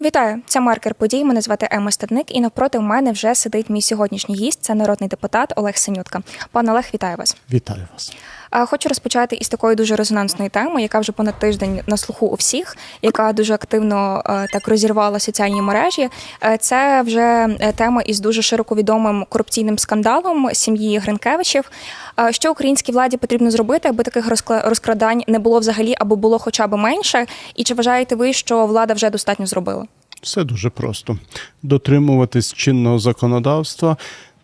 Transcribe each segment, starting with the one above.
Вітаю, це маркер подій. Мене звати Ема Стадник, і навпроти мене вже сидить мій сьогоднішній гість. Це народний депутат Олег Синютка. Пане Олег, вітаю вас. Вітаю вас. Хочу розпочати із такої дуже резонансної теми, яка вже понад тиждень на слуху у всіх, яка дуже активно е, так розірвала соціальні мережі. Е, Це вже е, тема із дуже широко відомим корупційним скандалом сім'ї Гринкевичів. Що українській владі потрібно зробити, аби таких розкрадань не було взагалі, або було хоча б менше? І чи вважаєте ви, що влада вже достатньо зробила? Все дуже просто. Дотримуватись чинного законодавства,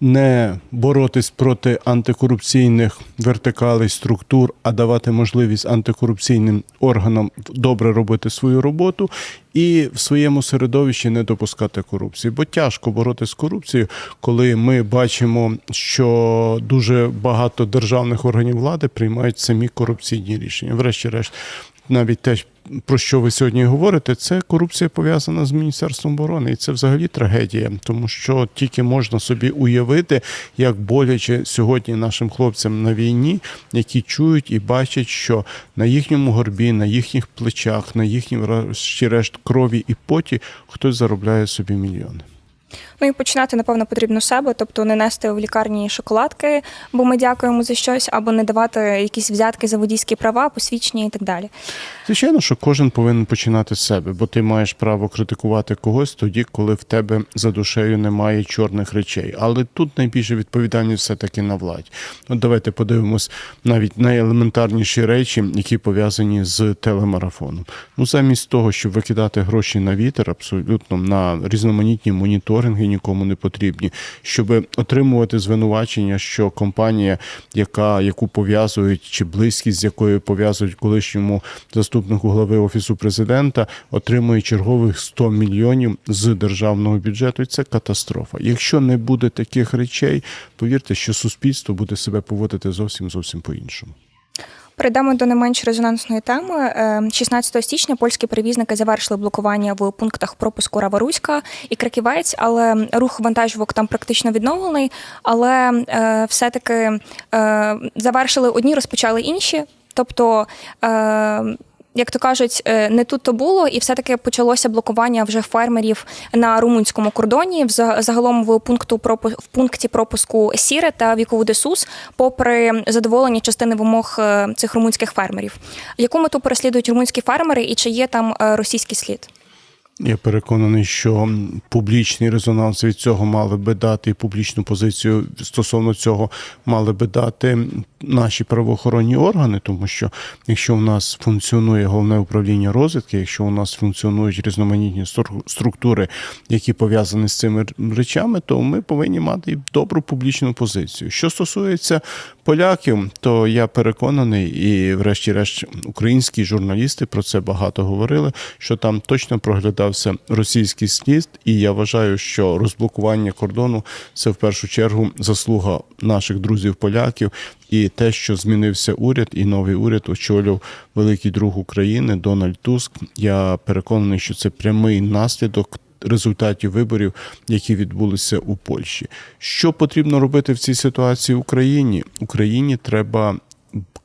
не боротись проти антикорупційних вертикалей структур, а давати можливість антикорупційним органам добре робити свою роботу і в своєму середовищі не допускати корупції. Бо тяжко боротися з корупцією, коли ми бачимо, що дуже багато державних органів влади приймають самі корупційні рішення. Врешті-решт, навіть те, про що ви сьогодні говорите, це корупція пов'язана з міністерством оборони, і це взагалі трагедія, тому що тільки можна собі уявити, як боляче сьогодні нашим хлопцям на війні, які чують і бачать, що на їхньому горбі, на їхніх плечах, на їхній врешті-решт крові і поті хтось заробляє собі мільйони. Ну і починати, напевно, потрібно себе, тобто не нести в лікарні шоколадки, бо ми дякуємо за щось, або не давати якісь взятки за водійські права, посвідчення і так далі. Звичайно, що кожен повинен починати з себе, бо ти маєш право критикувати когось тоді, коли в тебе за душею немає чорних речей. Але тут найбільше відповідальність все-таки на владі. От давайте подивимось навіть найелементарніші речі, які пов'язані з телемарафоном. Ну, замість того, щоб викидати гроші на вітер, абсолютно на різноманітні моніторинги нікому не потрібні, щоб отримувати звинувачення, що компанія, яка яку пов'язують, чи близькість з якою пов'язують колишньому заступнику глави офісу президента, отримує чергових 100 мільйонів з державного бюджету. І це катастрофа. Якщо не буде таких речей, повірте, що суспільство буде себе поводити зовсім зовсім по-іншому. Перейдемо до не менш резонансної теми. Е, 16 січня польські перевізники завершили блокування в пунктах пропуску Раворуська і Краківець, але рух вантажівок там практично відновлений. Але е, все-таки е, завершили одні, розпочали інші. Тобто. Е, як то кажуть, е, не тут то було, і все-таки почалося блокування вже фермерів на румунському кордоні. Вза- Загалом в пункту в пункті пропуску Сіре та вікову Десус, попри задоволення частини вимог е, цих румунських фермерів. Яку мету переслідують румунські фермери, і чи є там е, російський слід? Я переконаний, що публічний резонанс від цього мали би дати і публічну позицію стосовно цього мали би дати наші правоохоронні органи, тому що якщо у нас функціонує головне управління розвідки, якщо у нас функціонують різноманітні структури, які пов'язані з цими речами, то ми повинні мати добру публічну позицію. Що стосується поляків, то я переконаний, і, врешті-решт, українські журналісти про це багато говорили, що там точно проглядався російський слід, і я вважаю, що розблокування кордону це в першу чергу заслуга наших друзів-поляків. І те, що змінився уряд, і новий уряд очолював великий друг України Дональд Туск. Я переконаний, що це прямий наслідок результатів виборів, які відбулися у Польщі. Що потрібно робити в цій ситуації Україні? Україні треба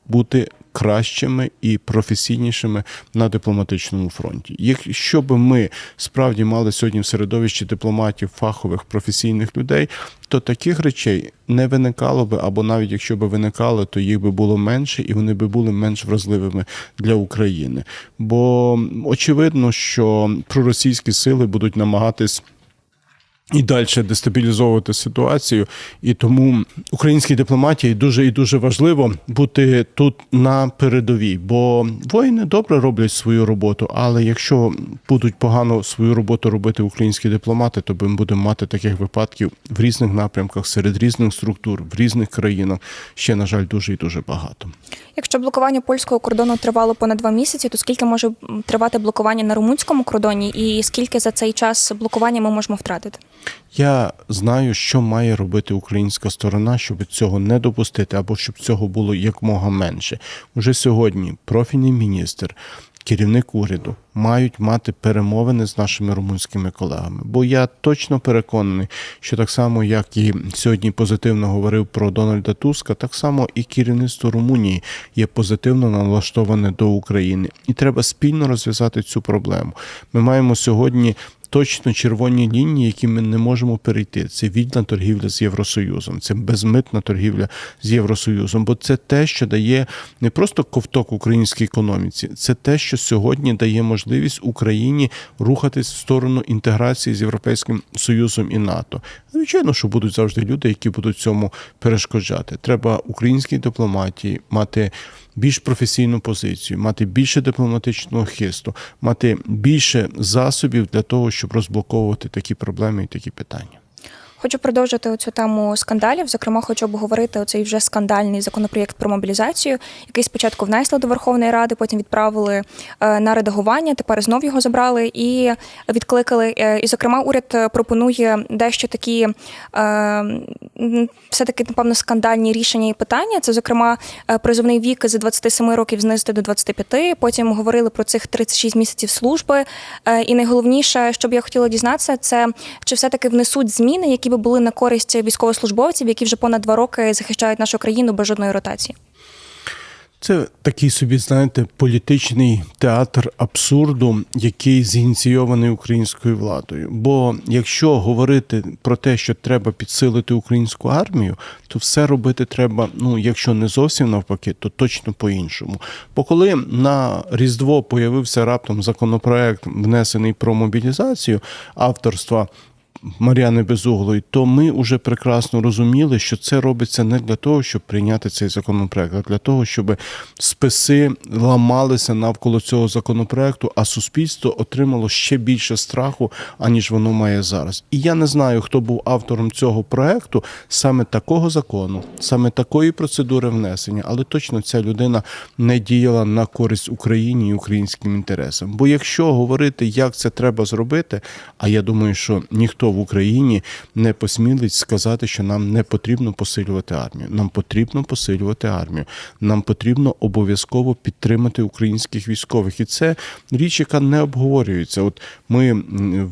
бути кращими і професійнішими на дипломатичному фронті. Якщо би ми справді мали сьогодні в середовищі дипломатів, фахових професійних людей, то таких речей не виникало би, або навіть якщо би виникало, то їх би було менше, і вони би були менш вразливими для України. Бо очевидно, що проросійські сили будуть намагатись. І далі дестабілізовувати ситуацію, і тому українській дипломатії дуже і дуже важливо бути тут на передовій, бо воїни добре роблять свою роботу. Але якщо будуть погано свою роботу робити українські дипломати, то ми будемо мати таких випадків в різних напрямках, серед різних структур, в різних країнах. Ще на жаль, дуже і дуже багато. Якщо блокування польського кордону тривало понад два місяці, то скільки може тривати блокування на румунському кордоні, і скільки за цей час блокування ми можемо втратити? Я знаю, що має робити українська сторона, щоб цього не допустити, або щоб цього було якомога менше. Уже сьогодні профільний міністр, керівник уряду мають мати перемовини з нашими румунськими колегами. Бо я точно переконаний, що так само, як і сьогодні позитивно говорив про Дональда Туска, так само і керівництво Румунії є позитивно налаштоване до України, і треба спільно розв'язати цю проблему. Ми маємо сьогодні точно червоні лінії, які ми не можемо перейти. Це вільна торгівля з Євросоюзом, це безмитна торгівля з Євросоюзом. Бо це те, що дає не просто ковток українській економіці, це те, що сьогодні дає можливість Україні рухатись в сторону інтеграції з Європейським Союзом і НАТО. Звичайно, що будуть завжди люди, які будуть цьому перешкоджати. Треба українській дипломатії мати більш професійну позицію, мати більше дипломатичного хисту, мати більше засобів для того, щоб розблоковувати такі проблеми і такі питання. Хочу продовжити цю тему скандалів. Зокрема, хочу обговорити оцей вже скандальний законопроєкт про мобілізацію, який спочатку внесли до Верховної Ради, потім відправили е, на редагування. Тепер знов його забрали і відкликали. Е, І, зокрема, уряд е, пропонує дещо такі все таки напевно скандальні рішення і питання. Це, зокрема, е, призовний вік з 27 років знизити до 25. Потім говорили про цих 36 місяців служби. Е, І найголовніше, що б я хотіла дізнатися, це чи все таки внесуть зміни, які би були на користь військовослужбовців, які вже понад два роки захищають нашу країну без жодної ротації. Це такий собі, знаєте, політичний театр абсурду, який зініційований українською владою. Бо якщо говорити про те, що треба підсилити українську армію, то все робити треба, ну якщо не зовсім навпаки, то точно по-іншому. Бо коли на Різдво появився раптом законопроект, внесений про мобілізацію авторства. Мар'яни Безуглої, то ми вже прекрасно розуміли, що це робиться не для того, щоб прийняти цей законопроект, а для того, щоб списи ламалися навколо цього законопроекту, а суспільство отримало ще більше страху, аніж воно має зараз. І я не знаю, хто був автором цього проекту, саме такого закону, саме такої процедури внесення, але точно ця людина не діяла на користь Україні і українським інтересам. Бо якщо говорити, як це треба зробити, а я думаю, що ніхто в Україні не посмілить сказати, що нам не потрібно посилювати армію. Нам потрібно посилювати армію. Нам потрібно обов'язково підтримати українських військових, і це річ, яка не обговорюється. От ми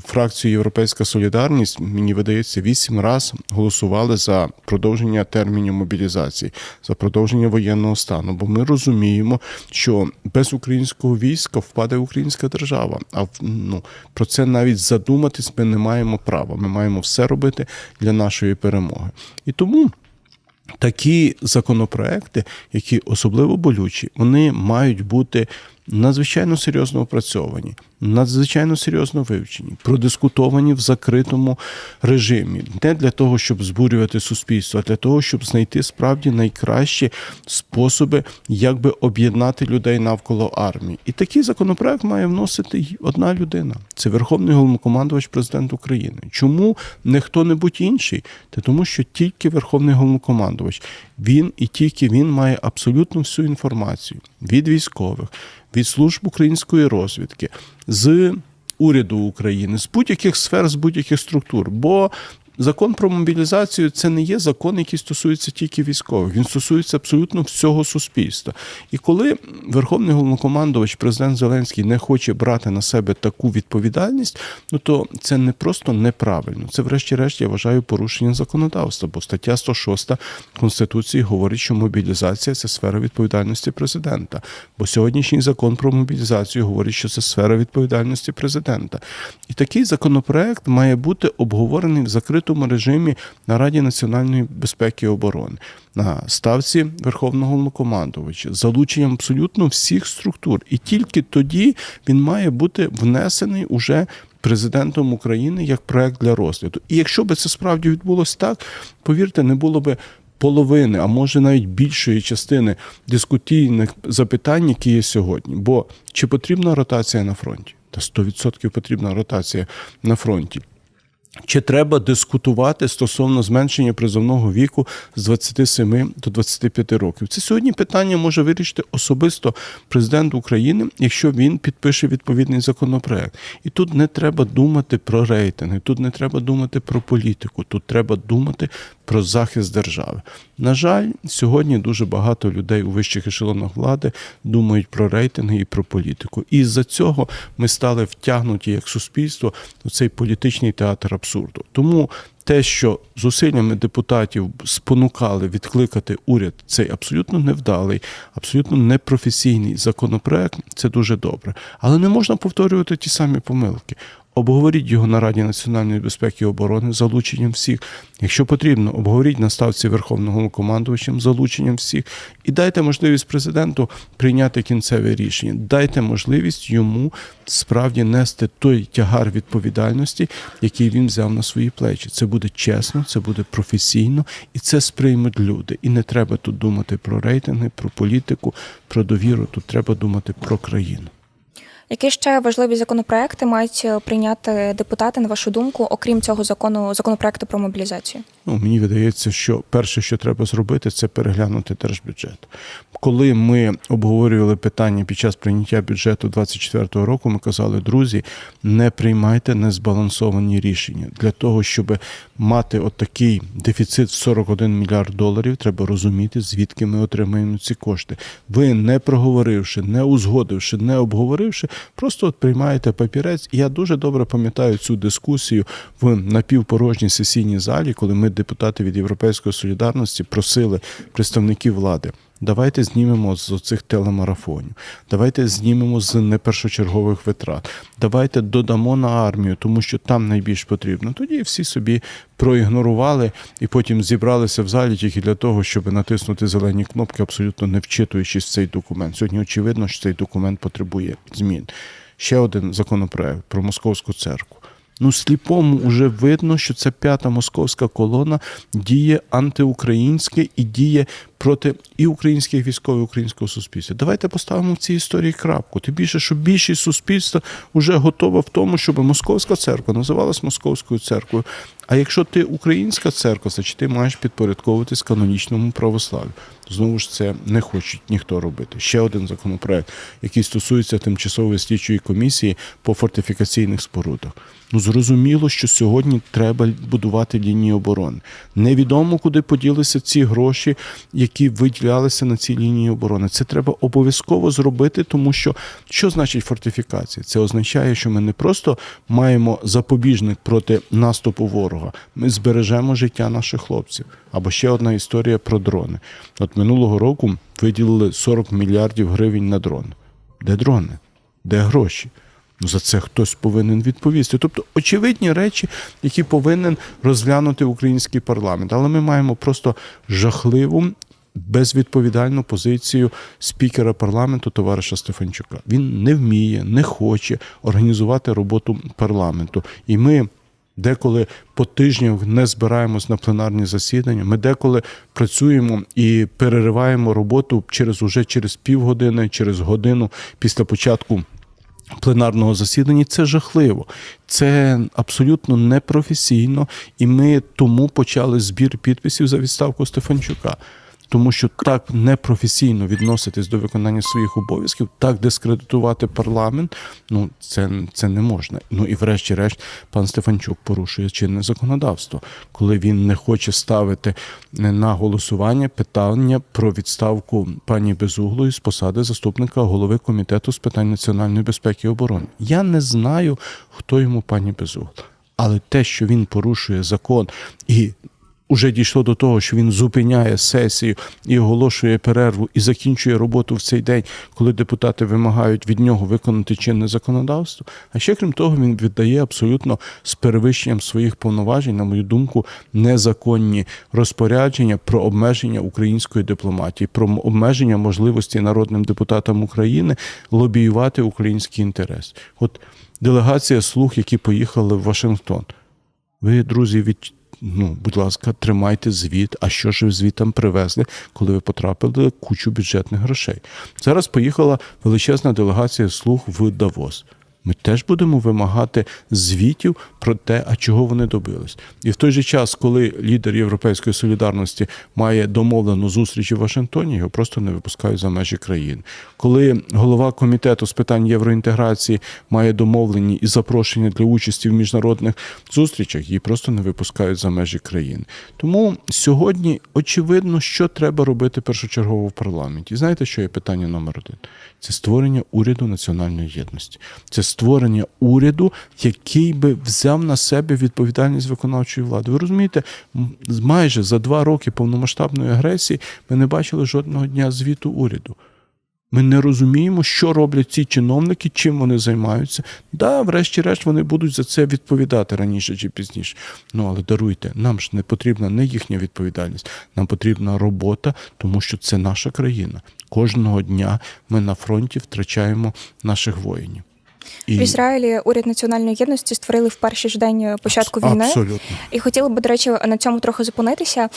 фракцію Європейська Солідарність мені видається вісім раз голосували за продовження термінів мобілізації, за продовження воєнного стану. Бо ми розуміємо, що без українського війська впаде українська держава. А ну про це навіть задуматись ми не маємо права. Ми маємо все робити для нашої перемоги. І тому. Такі законопроекти, які особливо болючі, вони мають бути надзвичайно серйозно опрацьовані, надзвичайно серйозно вивчені, продискутовані в закритому режимі, не для того, щоб збурювати суспільство, а для того, щоб знайти справді найкращі способи, як би об'єднати людей навколо армії. І такий законопроект має вносити одна людина. Це Верховний головнокомандувач президент України. Чому не хто-небудь інший? Та тому, що тільки Верховний головнокомандувач, він і тільки він має абсолютно всю інформацію від військових, від служб української розвідки, з уряду України, з будь-яких сфер, з будь-яких структур. Бо Закон про мобілізацію це не є закон, який стосується тільки військових. Він стосується абсолютно всього суспільства. І коли Верховний головнокомандувач, президент Зеленський, не хоче брати на себе таку відповідальність, ну то це не просто неправильно. Це, врешті-решт, я вважаю порушення законодавства. Бо стаття 106 Конституції говорить, що мобілізація це сфера відповідальності президента. Бо сьогоднішній закон про мобілізацію говорить, що це сфера відповідальності президента. І такий законопроект має бути обговорений в закритому режимі на Раді національної безпеки і оборони, на ставці Верховного Головнокомандувача, залученням абсолютно всіх структур. І тільки тоді він має бути внесений уже. Президентом України як проект для розгляду. І якщо би це справді відбулося так, повірте, не було би половини, а може навіть більшої частини дискутійних запитань, які є сьогодні. Бо чи потрібна ротація на фронті? Та 100% потрібна ротація на фронті. Чи треба дискутувати стосовно зменшення призовного віку з 27 до 25 років? Це сьогодні питання може вирішити особисто президент України, якщо він підпише відповідний законопроект. І тут не треба думати про рейтинги, тут не треба думати про політику, тут треба думати про захист держави. На жаль, сьогодні дуже багато людей у вищих ешелонах влади думають про рейтинги і про політику. І з-за цього ми стали втягнуті як суспільство у цей політичний театр абсурду. Тому те, що зусиллями депутатів спонукали відкликати уряд, цей абсолютно невдалий, абсолютно непрофесійний законопроект, це дуже добре. Але не можна повторювати ті самі помилки. Обговоріть його на Раді національної безпеки і оборони залученням всіх. Якщо потрібно, обговоріть на ставці Верховного командувачем залученням всіх і дайте можливість президенту прийняти кінцеве рішення. Дайте можливість йому справді нести той тягар відповідальності, який він взяв на свої плечі. Це буде чесно, це буде професійно, і це сприймуть люди. І не треба тут думати про рейтинги, про політику, про довіру. Тут треба думати про країну. Які ще важливі законопроекти мають е, прийняти депутати, на вашу думку, окрім цього закону, законопроекту про мобілізацію? Ну, мені видається, що перше, що треба зробити, це переглянути держбюджет. Коли ми обговорювали питання під час прийняття бюджету 2024 року, ми казали, друзі, не приймайте незбалансовані рішення. Для того, щоб мати отакий дефіцит в 41 мільярд доларів, треба розуміти, звідки ми отримаємо ці кошти. Ви не проговоривши, не узгодивши, не обговоривши, просто от приймаєте папірець. І я дуже добре пам'ятаю цю дискусію в напівпорожній сесійній залі, коли ми, депутати від Європейської солідарності, просили представників влади. Давайте знімемо з цих телемарафонів, давайте знімемо з непершочергових витрат. Давайте додамо на армію, тому що там найбільш потрібно. Тоді всі собі проігнорували і потім зібралися в залі тільки для того, щоб натиснути зелені кнопки, абсолютно не вчитуючись цей документ. Сьогодні очевидно, що цей документ потребує змін. Ще один законопроект про московську церкву. Ну, сліпому вже видно, що це п'ята московська колона діє антиукраїнське і діє проти і українських військових, і українського суспільства. Давайте поставимо в цій історії крапку. Тим більше, що більшість суспільства вже готова в тому, щоб московська церква називалась московською церквою. А якщо ти українська церква, значить ти маєш підпорядковуватись канонічному православ'ю. Знову ж це не хоче ніхто робити. Ще один законопроект, який стосується тимчасової слідчої комісії по фортифікаційних спорудах. Ну зрозуміло, що сьогодні треба будувати лінії оборони. Невідомо, куди поділися ці гроші, виділялися на ці лінії оборони. Це треба обов'язково зробити, тому що що значить фортифікація? Це означає, що ми не просто маємо запобіжник проти наступу ворога, ми збережемо життя наших хлопців. Або ще одна історія про дрони. От минулого року виділили 40 мільярдів гривень на дрон. Де дрони? Де гроші? Ну, за це хтось повинен відповісти. Тобто очевидні речі, які повинен розглянути український парламент. Але ми маємо просто жахливу. Безвідповідальну позицію спікера парламенту товариша Стефанчука. Він не вміє, не хоче організувати роботу парламенту. І ми деколи по тижнях не збираємось на пленарні засідання. Ми деколи працюємо і перериваємо роботу через уже через півгодини, через годину після початку пленарного засідання. Це жахливо, це абсолютно непрофесійно, і ми тому почали збір підписів за відставку Стефанчука. Тому що так непрофесійно відноситись до виконання своїх обов'язків, так дискредитувати парламент, ну це, це не можна. Ну і врешті-решт, пан Стефанчук порушує чинне законодавство, коли він не хоче ставити на голосування питання про відставку пані Безуглої з посади заступника голови комітету з питань національної безпеки і оборони. Я не знаю, хто йому пані Безугла, але те, що він порушує закон і Уже дійшло до того, що він зупиняє сесію і оголошує перерву і закінчує роботу в цей день, коли депутати вимагають від нього виконати чинне законодавство. А ще крім того, він віддає абсолютно з перевищенням своїх повноважень, на мою думку, незаконні розпорядження про обмеження української дипломатії, про обмеження можливості народним депутатам України лобіювати український інтерес. От делегація слуг, які поїхали в Вашингтон. Ви, друзі, від ну, будь ласка, тримайте звіт. А що ж ви звітом привезли, коли ви потрапили кучу бюджетних грошей? Зараз поїхала величезна делегація слуг в Давос. Ми теж будемо вимагати звітів про те, а чого вони добились. І в той же час, коли лідер Європейської солідарності має домовлену зустріч у Вашингтоні, його просто не випускають за межі країни. Коли голова комітету з питань євроінтеграції має домовлені і запрошення для участі в міжнародних зустрічах, її просто не випускають за межі країни. Тому сьогодні очевидно, що треба робити першочергово в парламенті. Знаєте, що є питання номер один? Це створення уряду національної єдності. Це створення уряду, який би взяв на себе відповідальність виконавчої влади. Ви розумієте, майже за два роки повномасштабної агресії ми не бачили жодного дня звіту уряду. Ми не розуміємо, що роблять ці чиновники, чим вони займаються. Да, врешті-решт, вони будуть за це відповідати раніше чи пізніше. Ну але даруйте, нам ж не потрібна не їхня відповідальність, нам потрібна робота, тому що це наша країна. Кожного дня ми на фронті втрачаємо наших воїнів. І В Ізраїлі уряд національної єдності створили в перший ж день початку війни. абсолютно. І хотіла би, до речі, на цьому трохи зупинитися.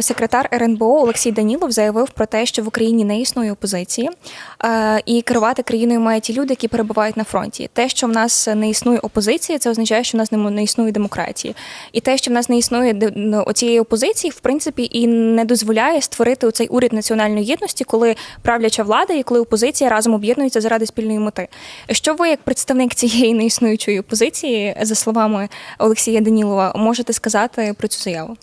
Секретар РНБО Олексій Данілов заявив про те, що в Україні не існує опозиції, і керувати країною мають ті люди, які перебувають на фронті. Те, що в нас не існує опозиції, це означає, що в нас не- існує демократії. І те, що в нас не існує ну, оцієї опозиції, в принципі, і не дозволяє створити цей уряд національної єдності, коли правляча влада і коли опозиція разом об'єднуються заради спільної мети. Що ви, як представник цієї неіснуючої опозиції, за словами Олексія Данілова, можете сказати про цю заяву?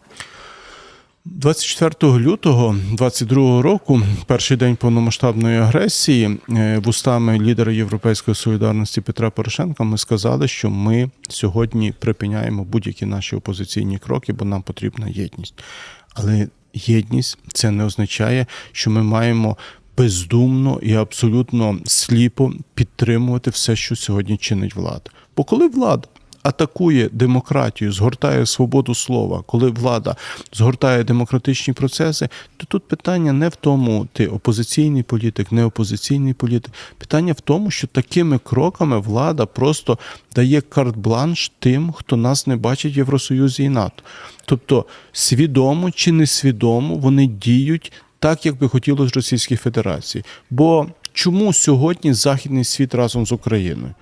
24 лютого 22 року, перший день повномасштабної агресії, е, вустами лідера Європейської солідарності Петра Порошенка, ми сказали, що ми сьогодні припиняємо будь-які наші опозиційні кроки, бо нам потрібна єдність. Але єдність це не означає, що ми маємо бездумно і абсолютно сліпо підтримувати все, що сьогодні чинить влада. Бо коли влада атакує демократію, згортає свободу слова, коли влада згортає демократичні процеси, то тут питання не в тому, ти опозиційний політик, не опозиційний політик. Питання в тому, що такими кроками влада просто дає карт-бланш тим, хто нас не бачить в Євросоюзі і НАТО. Тобто свідомо чи несвідомо вони діють так, як би хотілося Російській Федерації. Бо чому сьогодні Західний світ разом з Україною?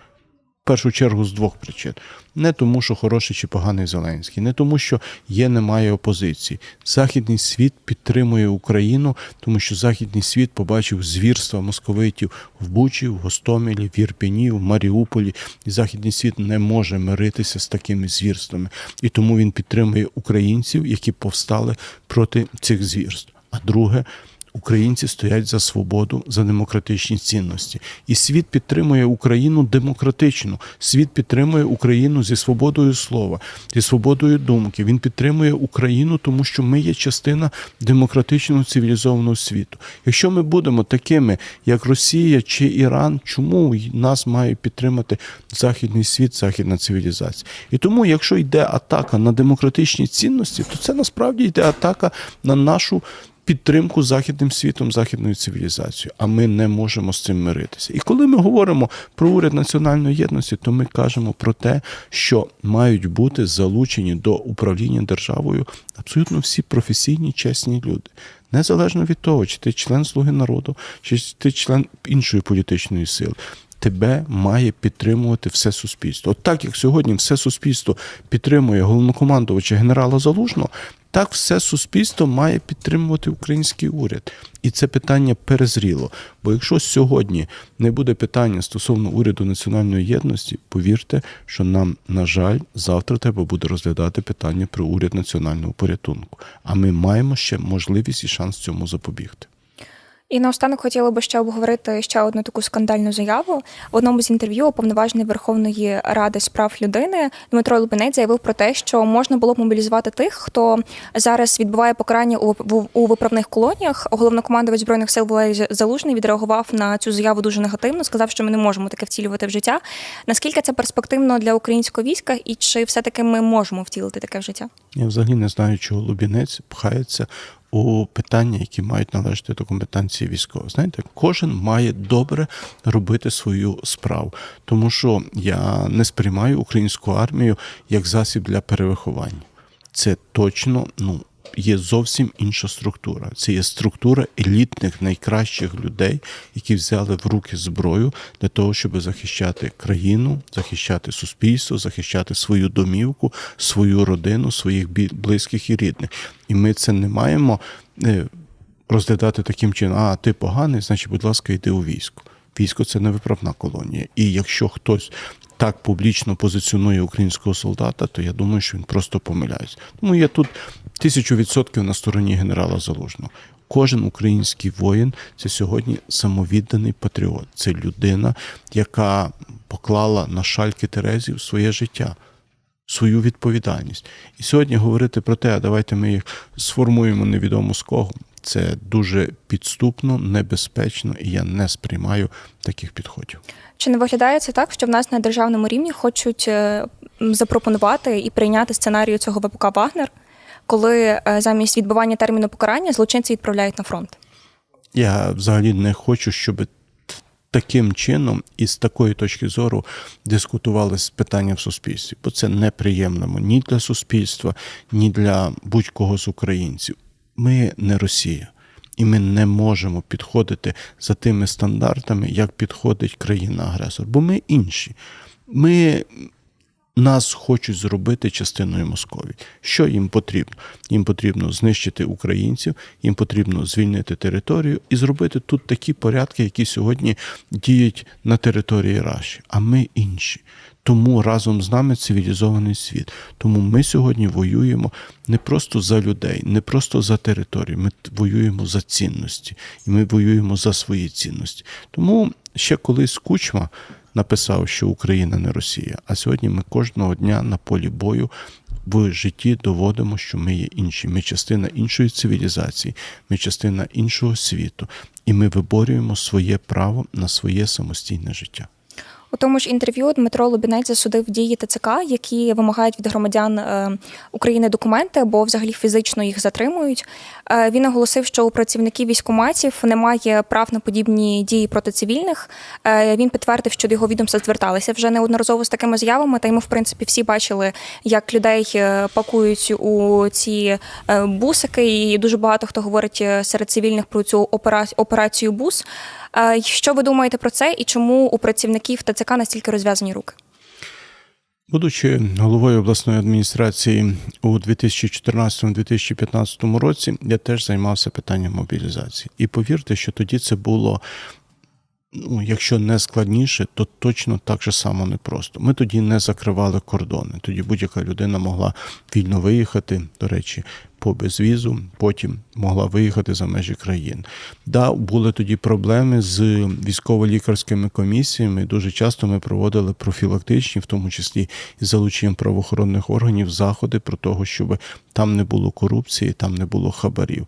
В першу чергу з двох причин: не тому, що хороший чи поганий Зеленський, не тому, що є, немає опозиції. Західний світ підтримує Україну, тому що західний світ побачив звірства московитів в Бучі, в Гостомелі, в Ірпіні, в Маріуполі. І західний світ не може миритися з такими звірствами. І тому він підтримує українців, які повстали проти цих звірств. А друге, Українці стоять за свободу, за демократичні цінності, і світ підтримує Україну демократично. Світ підтримує Україну зі свободою слова, зі свободою думки. Він підтримує Україну, тому що ми є частина демократичного цивілізованого світу. Якщо ми будемо такими, як Росія чи Іран, чому нас має підтримати західний світ, західна цивілізація? І тому, якщо йде атака на демократичні цінності, то це насправді йде атака на нашу підтримку західним світом, західною цивілізацією, а ми не можемо з цим миритися. І коли ми говоримо про уряд національної єдності, то ми кажемо про те, що мають бути залучені до управління державою абсолютно всі професійні чесні люди. Незалежно від того, чи ти член Слуги народу, чи ти член іншої політичної сили. Тебе має підтримувати все суспільство. От так як сьогодні все суспільство підтримує головнокомандувача генерала Залужного, так все суспільство має підтримувати український уряд. І це питання перезріло. Бо якщо сьогодні не буде питання стосовно уряду національної єдності, повірте, що нам, на жаль, завтра треба буде розглядати питання про уряд національного порятунку. А ми маємо ще можливість і шанс цьому запобігти. І наостанок хотіла би ще обговорити ще одну таку скандальну заяву. В одному з інтерв'ю уповноважений Верховної Ради з прав людини Дмитро Лубінець заявив про те, що можна було б мобілізувати тих, хто зараз відбуває покарання у, виправних колоніях. Головнокомандувач збройних сил Валерій Залужний відреагував на цю заяву дуже негативно. Сказав, що ми не можемо таке втілювати в життя. Наскільки це перспективно для українського війська, і чи все таки ми можемо втілити таке в життя? Я взагалі не знаю, чого Лубінець пхається у питання, які мають належати до компетенції військових. Знаєте, кожен має добре робити свою справу, тому що я не сприймаю українську армію як засіб для перевиховання. Це точно ну. Є зовсім інша структура. Це є структура елітних найкращих людей, які взяли в руки зброю для того, щоб захищати країну, захищати суспільство, захищати свою домівку, свою родину, своїх близьких і рідних. І ми це не маємо е, розглядати таким чином: а ти поганий, значить, будь ласка, йди у військо. Військо це не виправна колонія. І якщо хтось так публічно позиціонує українського солдата, то я думаю, що він просто помиляється. Тому я тут тисячу відсотків на стороні генерала Залужного. Кожен український воїн це сьогодні самовідданий патріот. Це людина, яка поклала на шальки Терезів своє життя свою відповідальність. І сьогодні говорити про те, а давайте ми їх сформуємо невідомо з кого. Це дуже підступно, небезпечно, і я не сприймаю таких підходів. Чи не виглядає це так, що в нас на державному рівні хочуть е, запропонувати і прийняти сценарію цього ВПК Вагнер, коли е, замість відбування терміну покарання злочинці відправляють на фронт? Я взагалі не хочу, щоб таким чином і з такої точки зору дискутували з питання в суспільстві, бо це неприємно ні для суспільства, ні для будь-кого з українців. Ми не Росія. І ми не можемо підходити за тими стандартами, як підходить країна-агресор, бо ми інші. Ми нас хочуть зробити частиною Московії. Що їм потрібно? Їм потрібно знищити українців, їм потрібно звільнити територію і зробити тут такі порядки, які сьогодні діють на території Раші. А ми інші. Тому разом з нами цивілізований світ. Тому ми сьогодні воюємо не просто за людей, не просто за територію. Ми воюємо за цінності, і ми воюємо за свої цінності. Тому ще колись Кучма написав, що Україна не Росія. А сьогодні ми кожного дня на полі бою в житті доводимо, що ми є інші. Ми частина іншої цивілізації, ми частина іншого світу, і ми виборюємо своє право на своє самостійне життя. У тому ж інтерв'ю Дмитро Лубінець засудив дії ТЦК, які вимагають від громадян е, України документи або взагалі фізично їх затримують. Е, він наголосив, що у працівників військоматів немає прав на подібні дії проти цивільних. Е, він підтвердив, що до його відомства зверталися вже неодноразово з такими заявами. Та й ми, в принципі, всі бачили, як людей пакують у ці бусики, і дуже багато хто говорить серед цивільних про цю операцію бус. Що ви думаєте про це і чому у працівників ТЦК настільки розв'язані руки? Будучи головою обласної адміністрації у 2014-2015 році, я теж займався питанням мобілізації. І повірте, що тоді це було. Ну, якщо не складніше, то точно так же само непросто. Ми тоді не закривали кордони. Тоді будь-яка людина могла вільно виїхати, до речі, по безвізу, потім могла виїхати за межі країн. Да, були тоді проблеми з військово-лікарськими комісіями. Дуже часто ми проводили профілактичні, в тому числі із залученням правоохоронних органів, заходи про того, щоб там не було корупції, там не було хабарів.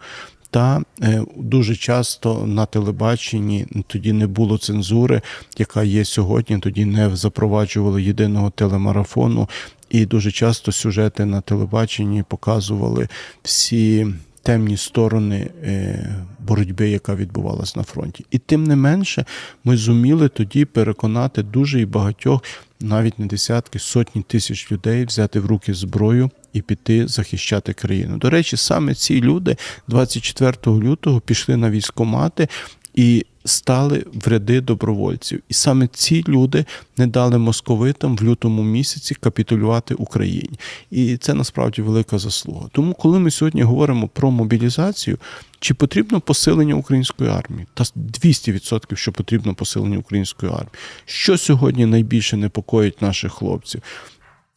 Та е, дуже часто на телебаченні тоді не було цензури, яка є сьогодні. Тоді не запроваджували єдиного телемарафону, і дуже часто сюжети на телебаченні показували всі темні сторони е, боротьби, яка відбувалась на фронті. І тим не менше, ми зуміли тоді переконати дуже і багатьох, навіть не десятки, сотні тисяч людей взяти в руки зброю і піти захищати країну. До речі, саме ці люди 24 лютого пішли на військомати і стали в ряди добровольців. І саме ці люди не дали московитам в лютому місяці капітулювати Україні. І це насправді велика заслуга. Тому, коли ми сьогодні говоримо про мобілізацію, чи потрібно посилення української армії? Та 200% що потрібно посилення української армії. Що сьогодні найбільше непокоїть наших хлопців?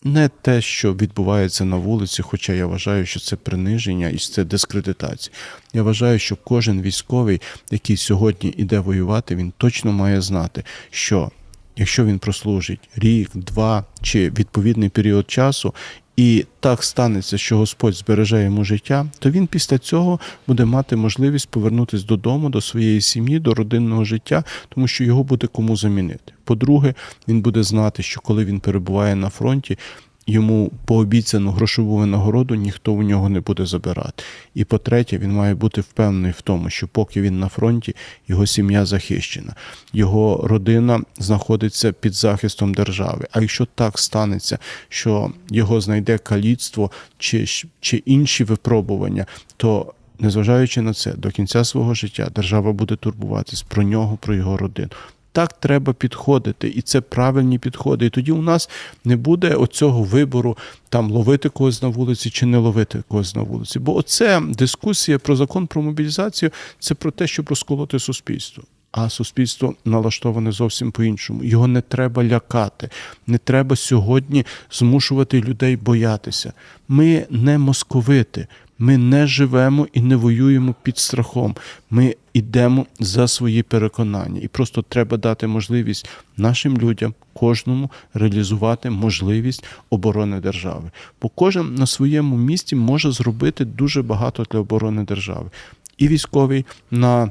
Не те, що відбувається на вулиці, хоча я вважаю, що це приниження і це дискредитація. Я вважаю, що кожен військовий, який сьогодні іде воювати, він точно має знати, що якщо він прослужить рік, два чи відповідний період часу. І так станеться, що Господь збереже йому життя, то він після цього буде мати можливість повернутися додому, до своєї сім'ї, до родинного життя, тому що його буде кому замінити. По-друге, він буде знати, що коли він перебуває на фронті, йому пообіцяну грошову винагороду ніхто у нього не буде забирати. І по-третє, він має бути впевнений в тому, що поки він на фронті, його сім'я захищена, його родина знаходиться під захистом держави. А якщо так станеться, що його знайде каліцтво чи, чи інші випробування, то незважаючи на це, до кінця свого життя держава буде турбуватись про нього, про його родину. Так треба підходити, і це правильні підходи. І тоді у нас не буде оцього вибору там ловити когось на вулиці чи не ловити когось на вулиці. Бо оце дискусія про закон про мобілізацію це про те, щоб розколоти суспільство. А суспільство налаштоване зовсім по-іншому. Його не треба лякати. Не треба сьогодні змушувати людей боятися. Ми не московити. Ми не живемо і не воюємо під страхом. Ми йдемо за свої переконання, і просто треба дати можливість нашим людям, кожному реалізувати можливість оборони держави. Бо кожен на своєму місці може зробити дуже багато для оборони держави. і військовий на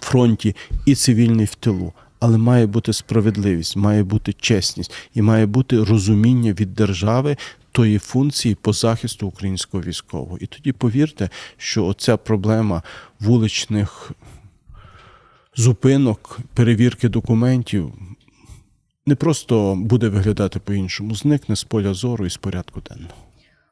фронті, і цивільний в тилу. Але має бути справедливість, має бути чесність і має бути розуміння від держави тої функції по захисту українського військового. І тоді повірте, що оця проблема вуличних зупинок, перевірки документів не просто буде виглядати по-іншому, зникне з поля зору і з порядку денного.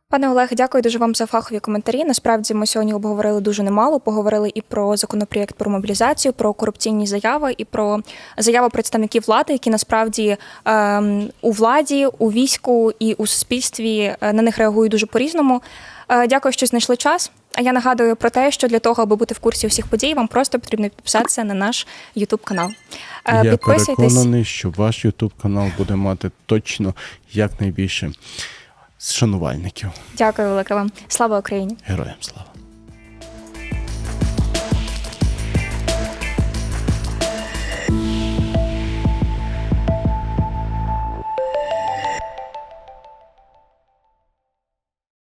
Пане Олег, дякую дуже вам за фахові коментарі. Насправді ми сьогодні обговорили дуже немало. Поговорили і про законопроєкт про мобілізацію, про корупційні заяви, і про заяви представників влади, які насправді ем, у владі, у війську і у суспільстві е, на них реагують дуже по-різному. Е, Дякую, що знайшли час. А я нагадую про те, що для того, аби бути в курсі усіх подій, вам просто потрібно підписатися на наш YouTube канал. Е, Я переконаний, що ваш Ютуб канал буде мати точно якнайбільше шанувальників. Дякую, велике вам. Слава Україні! Героям слава!